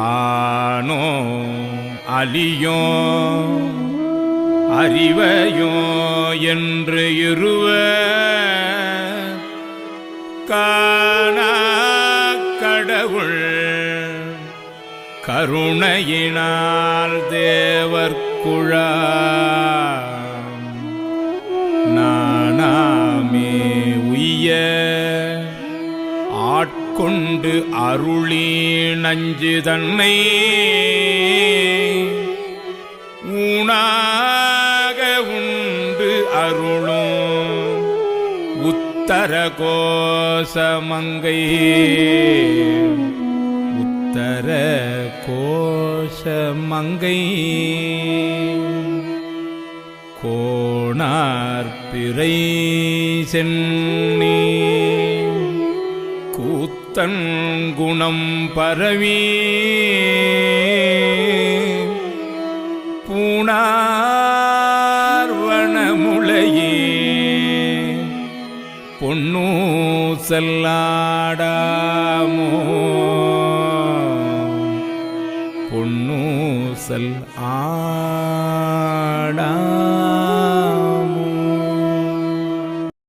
ஆனோ அலியோ அறிவையோ என்று இருவ காணா கடவுள் கருணையினால் தேவர்குழா ஆட்கொண்டு அருளி நஞ்சு தன்னை. ஊனாக உண்டு அருளும் உத்தர கோஷமங்கை உத்தர கோஷமங்கை கோணார் பிறை சென்னி. கூத்தன் குணம் பரவி. பூணார்வணமுளையே பொன்னூ செல்லாடாமோ. பொன்னூசல் ஆ